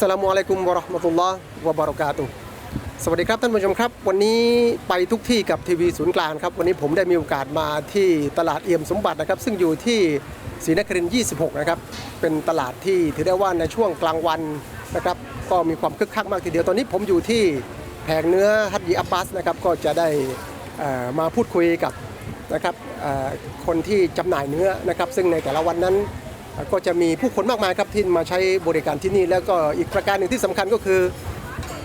สลามุอะลัยกุมวะราะห์มะตุลลอฮ์วะบะเราะกาตุสวัสดีครับท่านผู้ชมครับ วันนี้ไปทุกที่กับทีวีศูนย์กลางครับ วันนี้ผมได้มีโอกาสมาที่ตลาดเอี่ยมสมบัตินะครับ ซึ่งอยู่ที่ศรีนครินทร์26 นะครับ เป็นตลาดที่ถือได้ว่าในช่วงกลางวันนะครับ ก็มีความคึกคักมากทีเดียว ตอนนี้ผมอยู่ที่แผงเนื้อฮัตยีอับบาสนะครับ ก็จะได้มาพูดคุยกับนะครับคนที่จำหน่ายเนื้อนะครับ ซึ่งในแต่ละวันนั้น ก็จะมีผู้คนมากมายครับที่มาใช้บริการที่นี่ แล้วก็อีกประการหนึ่งที่สำคัญก็คือ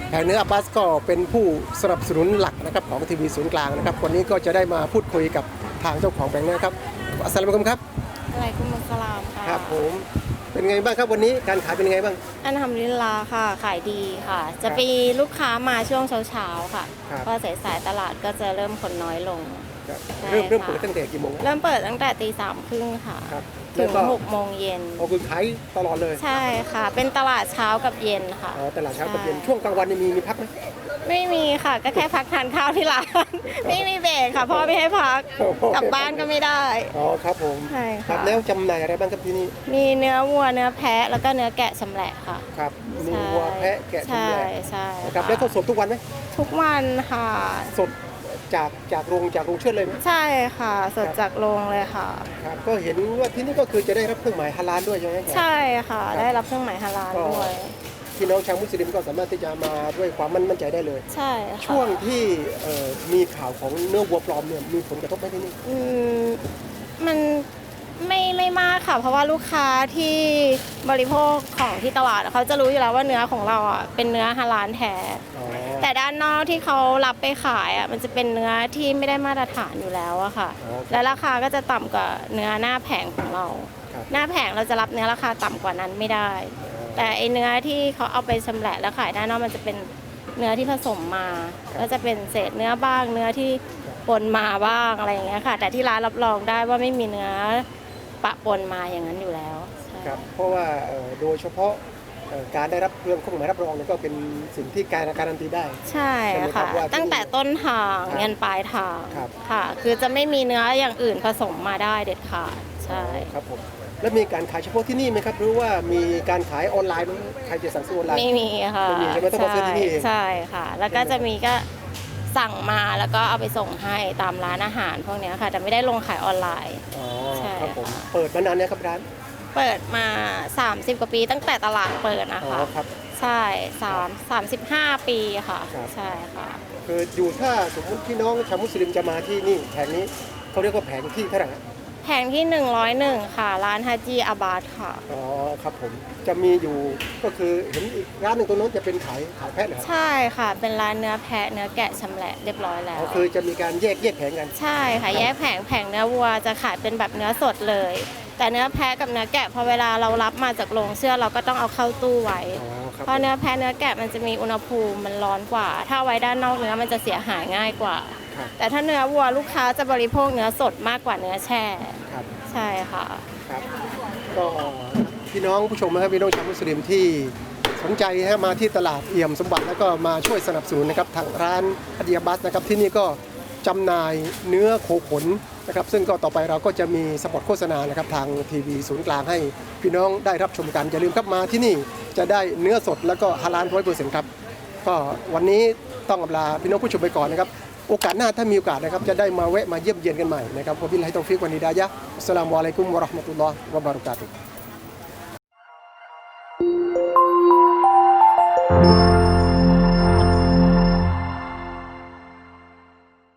แผงเนื้ออับบาสก็เป็นผู้สนับสนุนหลักนะครับของทีวีศูนย์กลางนะครับวันนี้ก็จะได้มาพูดคุยกับทางเจ้าของแผงเนื้อครับอัสสลามุอะลัยกุมครับอะไรกุมุสลามค่ะครับผมเป็นไงบ้างครับวันนี้การขายเป็นยังไงบ้าง อันทำลิลลาค่ะขายดีค่ะ จะมีลูกค้ามาช่วงเช้าๆค่ะครับพอสายๆตลาดก็จะเริ่มคนน้อยลง ครับใช่เริ่มเริ่มค่ะ เปิดตั้งแต่กี่โมงครับ เริ่มเปิดตั้งแต่ตีสามครึ่งค่ะ ครับถึแล้วงก็ หกโมงเย็น เอาคือขายตลอดเลยใช่ค่ะ เป็นตลาดเช้ากับเย็นค่ะอ๋อตลาดเช้ากับเย็นใช่ช่วงกลางวันนี่มีมีพักไหม ไม่มีค่ะ ก็แค่พักทานข้าวที่ร้าน ไม่มีเบรกค่ะพ่อไม่ให้พักกลับบ้านก็ไม่ได้ อ๋อครับผมใช่ครัค่ะบแล้วจำหน่ายอะไรบ้างครับที่นี่มีเนื้อวัวเนื้อแพะแล้วก็เนื้อแกะชำแหละค่ะครับมีวัวแพะแกะใช่ชำแหละใช่นะครับค่ะแล้วก็สดทุกวันไหมทุกวันค่ะ สด จากจากโรงจากโรงเชือดเลยไหมใช่ค่ะ สดจากโรงเลยค่ะ ครับก็เห็นว่าที่นี่ก็คือจะได้รับเครื่องหมายฮาลาลด้วยใช่ไหมครับ ใช่ค่ะได้รับเครื่องหมายฮาลาลก็ด้วย พี่น้องชาวมุสลิมก็สามารถที่จะมาด้วยความมั่นมั่นใจได้เลย ใช่ค่ะช่วงที่เอ่อมีข่าวของเนื้อวัวปลอมเนี่ยมีผลกระทบไหมที่นี่ อืมมันไม่ไม่มากค่ะ เพราะว่าลูกค้าที่บริโภคของที่ตลาดอะเขาจะรู้อยู่แล้วว่าเนื้อของเราอะเป็นเนื้อฮาลาลแท้ อ๋อ แต่ด้านนอกที่เขารับไปขายอะมันจะเป็นเนื้อที่ไม่ได้มาตรฐานอยู่แล้วอะค่ะ อ๋อและราคาก็จะต่ำกว่าเนื้อหน้าแผงของเรา ครับ หน้าแผงเราจะรับเนื้อราคาต่ำกว่านั้นไม่ได้ แต่ไอเนื้อที่เขาเอาไปชำแหละแล้วขายด้านนอกมันจะเป็นเนื้อที่ผสมมา ก็จะเป็นเศษเนื้อบ้างเนื้อที่ปนมาบ้างอะไรอย่างเงี้ยค่ะ แต่ที่ร้านรับรองได้ว่าไม่มีเนื้อปะปนมาอย่างนั้นอยู่แล้วใช่ ครับเพราะว่าเอ่อโดยเฉพาะเอ่อ การได้รับเรื่องเครื่องหมายรับรองเนี่ยก็เป็นสิ่งที่การการันตีได้ ใช่ใช่ไหมครัค่ะ บว่าที่ตั้งแต่ต้นทางครับยันปลายทางครับ ค่ะ คือจะไม่มีเนื้ออย่างอื่นผสมมาได้เด็ดขาดใช่ ครับผมแล้วมีการขายเฉพาะที่นี่ไหมครับ หรือว่ามีการขายออนไลน์ไหมใครจะสั่งซื้อออนไลน์ ไม่มีค่ะไม่มีใช่ไหมต้องมาซื้อที่นี่เอง ใช่ค่ะ แล้วก็จะมีก็สั่งมาแล้วก็เอาไปส่งให้ตามร้านอาหารพวกเนี้ยค่ะ แต่ไม่ได้ลงขายออนไลน์ อ๋อใช่ครับผมค่ะ เปิดมานานเนี่ยครับร้าน เปิดมา 30 กว่าปีตั้งแต่ตลาดเปิดนะอ๋อคะ ครับ ใช่สามสามสิบห้าปีค่ะ ครับ ใช่ค่ะ คืออยู่ถ้าสมมติพี่น้องชาวมุสลิมจะมาที่นี่แผงนี้เขาเรียกว่าแผงที่เท่าไหร่ฮะแผงที่ 101 ค่ะ ร้านฮาจีอาบาดค่ะ อ๋อครับผมจะมีอยู่ก็คือเห็นอีกร้านหนึ่งตรงโน้นจะเป็นขายขายแพะเหรอครับใช่ค่ะ เป็นร้านเนื้อแพะเนื้อแกะชำแหละเรียบร้อยแล้อ๋ว อคือจะมีการแยกแยกแผงกัน ใช่ค่ะ แยกแผงแผงเนื้อวัวจะขายเป็นแบบเนื้อสดเลย แต่เนื้อแพะกับเนื้อแกะพอเวลาเรารับมาจากโรงเชื่อเราก็ต้องเอาเข้าตู้ไว้ อ๋อครับเพราะเนื้อแพะเนื้อแกะมันจะมีอุณหภูมิมันร้อนกว่า ถ้าไว้ด้านนอกเนื้อมันจะเสียหายง่ายกว่า ครับแต่ถ้าเนื้อวัวลูกค้าจะบริโภคเนื้อสดมากกว่าเนื้อแช่ ครับใช่ค่ะ ครับก็พี่น้องผู้ชมนะครับพี่น้องชาวมุสลิมที่สนใจนะฮะมาที่ตลาดเอี่ยมสมบัติแล้วก็มาช่วยสนับสนุนนะครับทางร้านฮัดยาบัสนะครับที่นี่ก็จำหน่ายเนื้อโคขน นะครับซึ่งก็ต่อไปเราก็จะมีสปอตโฆษณานะครับทางทีวีศูนย์กลางให้พี่น้องได้รับชมกันอย่าลืมครับมาที่นี่จะได้เนื้อสดแล้วก็ฮาลาลร้อยเปอร์เซ็นต์ครับก็วันนี้ต้องอำลาพี่น้องผู้ชมไปก่อนนะครับโอกาสหน้าถ้ามีโอกาสนะครับจะได้มาแวะมาเยี่ยมเยียนกันใหม่นะครับวบิลไฮตอฟิกวันนี้ดายะสลามุอะลัยกุมวะราะห์มะตุลลอฮ์วะบะเราะกาตุ